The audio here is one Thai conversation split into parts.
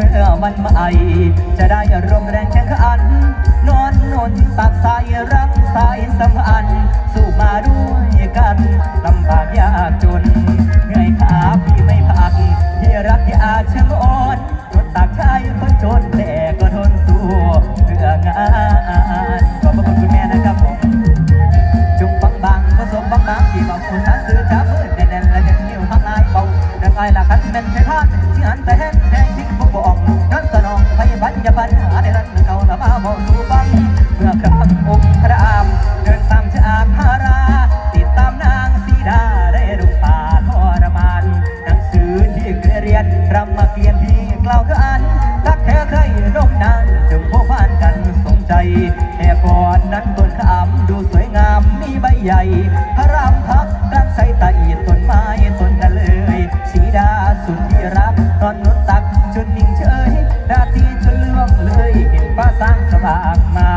เมื่อมันไอ จะได้ร่วมแรงแข่งขัน นอนนนตักสายรักสายสัมพันธ์สู้มาด้วยกันลำบากยากจนเหนื่อยขาพี่ไม่พักที่รักที่อาช่างอ่อนรถตักชายคนจนแต่ก็ทนสู้เพื่องานขอบพระคุณคุณแม่นะครับผมจุงบังบังผสมบังบังที่บอกคนนั้นซื้อจ้ามืดแน่ ดังไงล่ะคันเป็นใช่ท่านที่หันแต่แห้งแห้งทิ้งพวกบอกนั้นสนองพยาบันอย่าบันหาในรันเอาละมาบอกสู่ฟังเพื่อครั้งองค์พระอาม เดินตามชาพารา ติดตามนางสีดาได้รูปป่าทรมาน หนังสือที่เคยเรียนรำมาเกียนที่กล่าวขานทักแท้เคยร่มนานจึงพบผ่านกันสมใจแต่ก่อนนั้นต้นขามดูสวยงามมีใบใหญ่ พระรามพักกลางใส่ตาอีต้น นอนนุตักจนนิ่งเฉยราตรีจนล่วงเลยเห็นฟ้าสร้างสว่างมา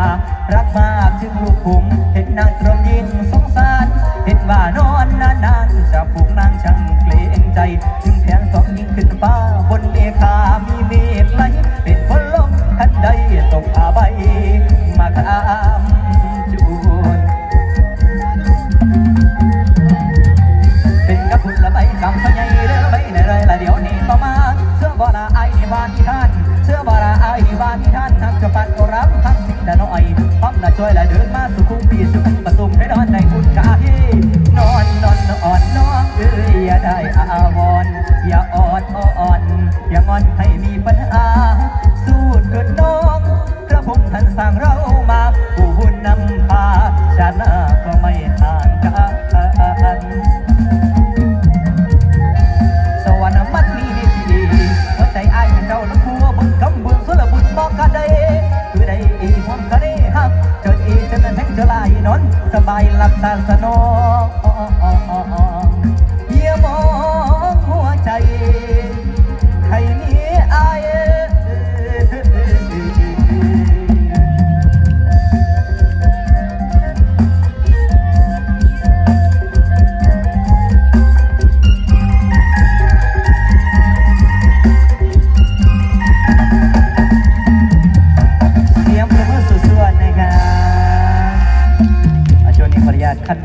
รักมากจึงลูกผมเห็นนางตรมยิ่งสงสาร เห็นว่านอนนานๆจะผูกนางช่างเกรงใจ จึงแผนสองยิงขึ้นฟ้าบนเมฆามีเมฆไหลเป็นฝนลมทันใดตกผ้าใบมาข้าม บาราไอ้บ้านที่ท่านเสื้อบาราไอ้บ้านที่ท่านทักจะปัดก็รับทักสิ่งแต่น้อยพร้อมละช่วยละเดินมาสุขุมปีสุขุมประตุมให้นอนในอุ่นกาฮีนอนนอนอ่อนน้องเอ้ยอย่าได้อาวรอย่าอ่อนอ่อน อย่างอนให้มีปัญหาสู้เกิดน้อง อกันเดคือได้อีทองกระเดหักเจออีฉันแทงเธอลานอนสบายหลับตาสนองเยี่ยม cut